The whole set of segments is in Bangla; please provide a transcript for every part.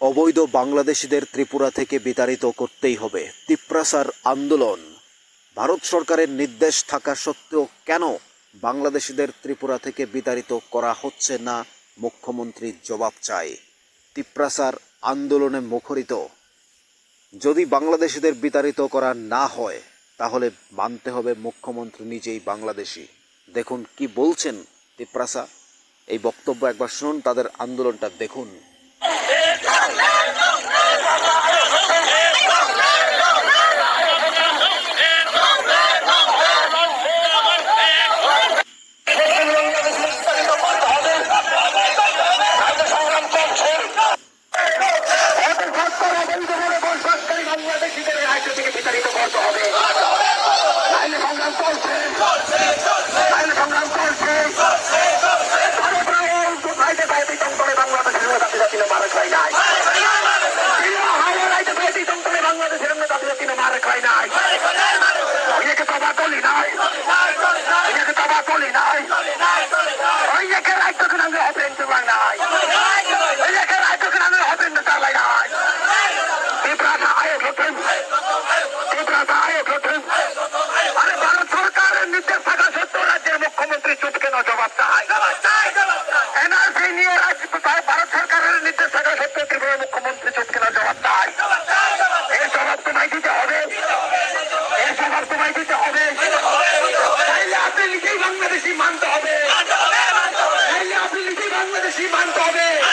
অবৈধ বাংলাদেশিদের ত্রিপুরা থেকে বিতাড়িত করতেই হবে। তিপ্রাসার আন্দোলন। ভারত সরকারের নির্দেশ থাকা সত্ত্বেও কেন বাংলাদেশিদের ত্রিপুরা থেকে বিতাড়িত করা হচ্ছে না, মুখ্যমন্ত্রী জবাব চায়। তিপ্রাসার আন্দোলনে মুখরিত। যদি বাংলাদেশিদের বিতাড়িত করা না হয়, তাহলে মানতে হবে মুখ্যমন্ত্রী নিজেই বাংলাদেশি। দেখুন কি বলছেন তিপ্রাসা। এই বক্তব্য একবার শুনুন, তাদের আন্দোলনটা দেখুন বাংলাদেশিদের রাজ্য থেকে বিতাড়িত করতে হবে আইন সংগ্রাম চলছে আইন সংগ্রাম চলছে ভাইতে ভাই বিতং করে বাংলাদেশের জাতি জাতি মারে খাই নাই রাইতে ভাই বিতং করে বাংলাদেশের জাতি জাতি মারে খাই নাই ওইকে তবা তলি নাই ওইকে তবা তলি নাই ওইকে রাজ্য কেন হবে ইন্টারভাই নাই ওইকে রাজ্য কেন হবে ইন্টারভাই নাই তীব্রতা আয়োগ হতেন তীব্রতা আয়োগ হতেন আরে ভারত সরকারের নির্দেশ থাকা সত্ত্বেও রাজ্যের মুখ্যমন্ত্রী চুপ কেন জবাব চায় এনআরসি নিয়ে রাজ্য ভারত সরকারের নির্দেশ থাকা সত্ত্বেও ত্রিপুরার মুখ্যমন্ত্রী চুপ কেন জবাব চায় এই জবাব তোমায় দিতে হবে এই জবাব তোমায় দিতে হবে তাইলে আপনি নিজেই বাংলাদেশি মানতে হবে তাইলে আপনি নিজেই বাংলাদেশি মানতে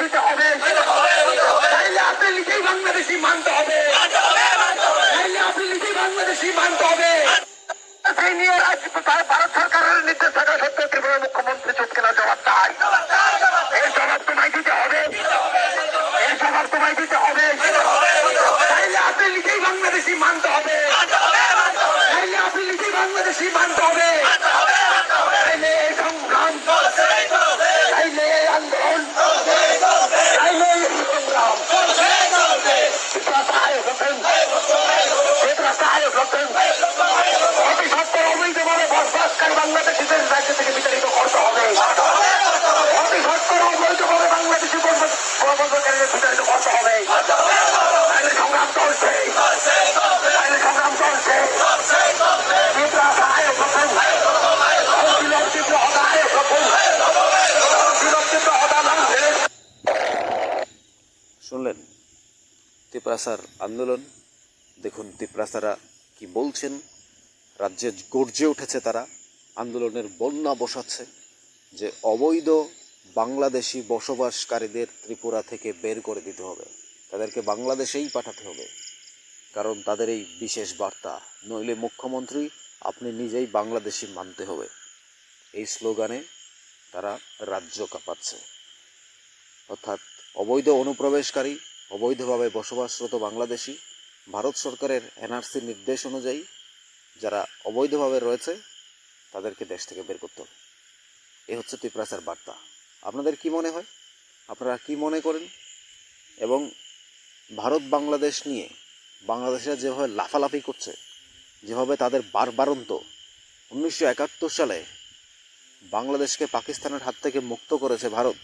দিতে হবে তাইলে আপনি নিজেই বাংলাদেশি মানতে হবে। তাইলে আপনি নিজেই মানতে হবে সেই নিয়ে ভারত সরকারের নির্দেশ থাকা সত্ত্বেও ত্রিপুরার মুখ্যমন্ত্রী চুপ কেনা জবাব চাই তিপ্রাসার আন্দোলন। দেখুন তিপ্রাসারা কি বলছেন। রাজ্যে গর্জে উঠেছে তারা। আন্দোলনের বন্যা বসাচ্ছে। যে অবৈধ বাংলাদেশি বসবাসকারীদের ত্রিপুরা থেকে বের করে দিতে হবে, তাদেরকে বাংলাদেশেই পাঠাতে হবে। কারণ তাদের এই বিশেষ বার্তা। নইলে মুখ্যমন্ত্রী, আপনি নিজেই বাংলাদেশি মানতে হবে। এই স্লোগানে তারা রাজ্য কাঁপাচ্ছে। অর্থাৎ অবৈধ অনুপ্রবেশকারী অবৈধভাবে বসবাসরত বাংলাদেশি, ভারত সরকারের এনআরসি নির্দেশ অনুযায়ী যারা অবৈধভাবে রয়েছে, তাদেরকে দেশ থেকে বের করতে হবে। এ হচ্ছে তিপ্রাসার বার্তা। আপনাদের কি মনে হয়? আপনারা কি মনে করেন? এবং ভারত বাংলাদেশ নিয়ে বাংলাদেশিরা যেভাবে লাফালাফি করছে, যেভাবে তাদের বারবারন্ত উনিশশো একাত্তর সালে বাংলাদেশকে পাকিস্তানের হাত থেকে মুক্ত করেছে ভারত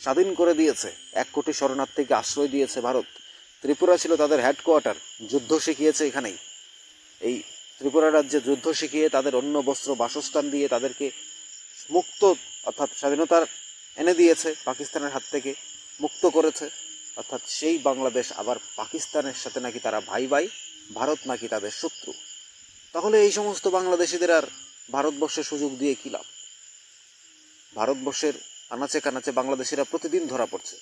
স্বাধীন করে দিয়েছে। এক কোটি শরণার্থীকে আশ্রয় দিয়েছে ভারত। ত্রিপুরা ছিল তাদের হেডকোয়ার্টার যুদ্ধ শিখিয়েছে এখানেই। এই ত্রিপুরা রাজ্যে যুদ্ধ শিখিয়ে তাদের অন্য বস্ত্র বাসস্থান দিয়ে তাদেরকে মুক্ত অর্থাৎ স্বাধীনতার এনে দিয়েছে, পাকিস্তানের হাত থেকে মুক্ত করেছে। অর্থাৎ সেই বাংলাদেশ আবার পাকিস্তানের সাথে নাকি তারা ভাই ভাই, ভারত নাকি তাদের শত্রু। তাহলে এই সমস্ত বাংলাদেশিদের আর ভারতবর্ষে সুযোগ দিয়ে কী লাভ? ভারতবর্ষের আনাচে কানাচে বাংলাদেশিরা প্রতিদিন ধরা পড়ছে।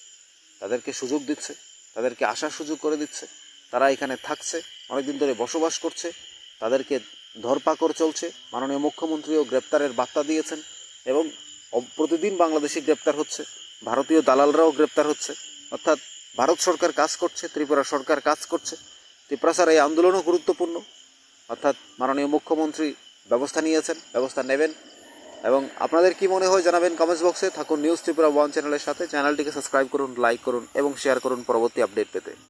তাদেরকে সুযোগ দিচ্ছে, তাদেরকে আসার সুযোগ করে দিচ্ছে, তারা এখানে থাকছে, অনেকদিন ধরে বসবাস করছে, তাদেরকে ধরপাকড় চলছে, মাননীয় মুখ্যমন্ত্রীও গ্রেপ্তারের বার্তা দিয়েছেন এবং প্রতিদিন বাংলাদেশি গ্রেপ্তার হচ্ছে, ভারতীয় দালালরাও গ্রেপ্তার হচ্ছে। অর্থাৎ ভারত সরকার কাজ করছে, ত্রিপুরা সরকার কাজ করছে ত্রিপুরাসার এই আন্দোলনও গুরুত্বপূর্ণ। অর্থাৎ মাননীয় মুখ্যমন্ত্রী ব্যবস্থা নিয়েছেন, ব্যবস্থা নেবেন এবং আপনাদের কি মনে হয় জানাবেন কমেন্টস বক্সে থাকুন নিউজ ত্রিপুরা ওয়ান চ্যানেলের সাথে। চ্যানেলটিকে সাবস্ক্রাইব করুন লাইক করুন এবং শেয়ার করুন পরবর্তী আপডেট পেতে।